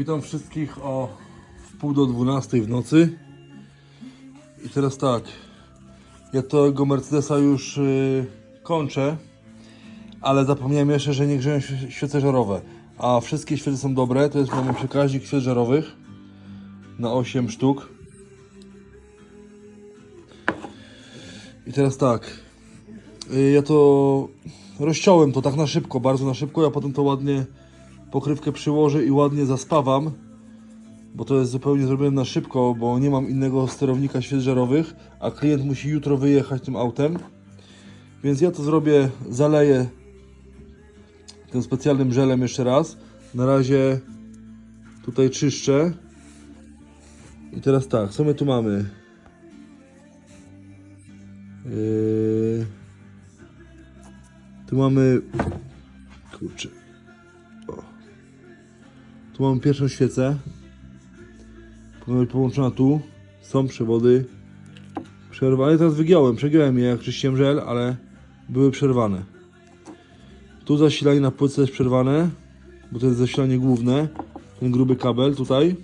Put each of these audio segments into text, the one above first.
Witam wszystkich o wpół do 12 w nocy. I teraz tak, ja tego Mercedesa już y, kończę, ale zapomniałem jeszcze, że nie grzeją świe- świece żarowe. A wszystkie świece są dobre, to jest mamy przekaźnik świec żarowych na 8 sztuk. I teraz tak, y, ja to rozciąłem to tak na szybko, bardzo na szybko, ja potem to ładnie pokrywkę przyłożę i ładnie zaspawam, bo to jest zupełnie zrobione na szybko, bo nie mam innego sterownika świec żarowych, a klient musi jutro wyjechać tym autem. Więc ja to zrobię, zaleję tym specjalnym żelem jeszcze raz. Na razie tutaj czyszczę. I teraz tak, co my tu mamy? Yy... Tu mamy... Kurczę. Tu mamy pierwszą świecę. Połączona tu. Są przewody. Przerwane. Teraz wygiąłem. Przegiąłem je jak czyściłem żel, ale były przerwane. Tu zasilanie na płytce jest przerwane, bo to jest zasilanie główne. Ten gruby kabel tutaj.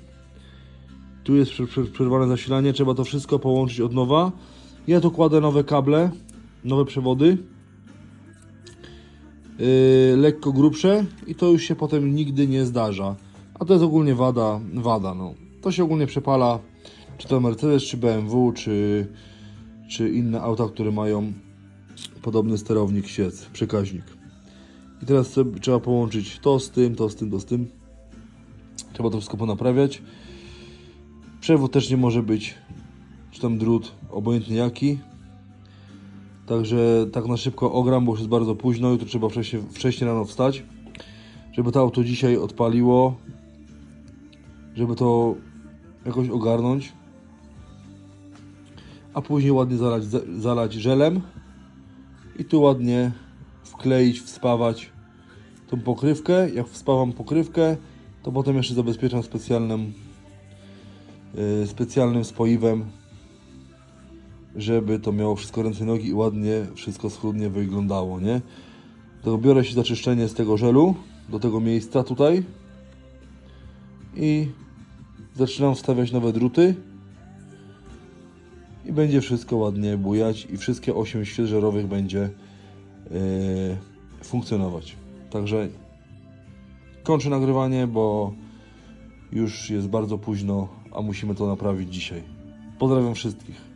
Tu jest prze- prze- przerwane zasilanie. Trzeba to wszystko połączyć od nowa. Ja tu kładę nowe kable, nowe przewody. Yy, lekko grubsze i to już się potem nigdy nie zdarza. A to jest ogólnie wada, wada no. To się ogólnie przepala, czy to Mercedes, czy BMW, czy, czy inne auta, które mają podobny sterownik świec, przekaźnik. I teraz trzeba połączyć to z tym, to z tym, to z tym. Trzeba to wszystko ponaprawiać. Przewód też nie może być, czy tam drut, obojętnie jaki. Także tak na szybko ogram, bo już jest bardzo późno. Jutro trzeba wcześniej, wcześniej rano wstać, żeby to auto dzisiaj odpaliło, żeby to jakoś ogarnąć. A później ładnie zalać, zalać żelem i tu ładnie wkleić, wspawać tą pokrywkę. Jak wspawam pokrywkę, to potem jeszcze zabezpieczam specjalnym, yy, specjalnym spoiwem żeby to miało wszystko ręce nogi i ładnie wszystko schludnie wyglądało, nie? To biorę się za czyszczenie z tego żelu do tego miejsca tutaj i zaczynam wstawiać nowe druty i będzie wszystko ładnie bujać i wszystkie 8 świec żerowych będzie yy, funkcjonować. Także kończę nagrywanie, bo już jest bardzo późno, a musimy to naprawić dzisiaj. Pozdrawiam wszystkich.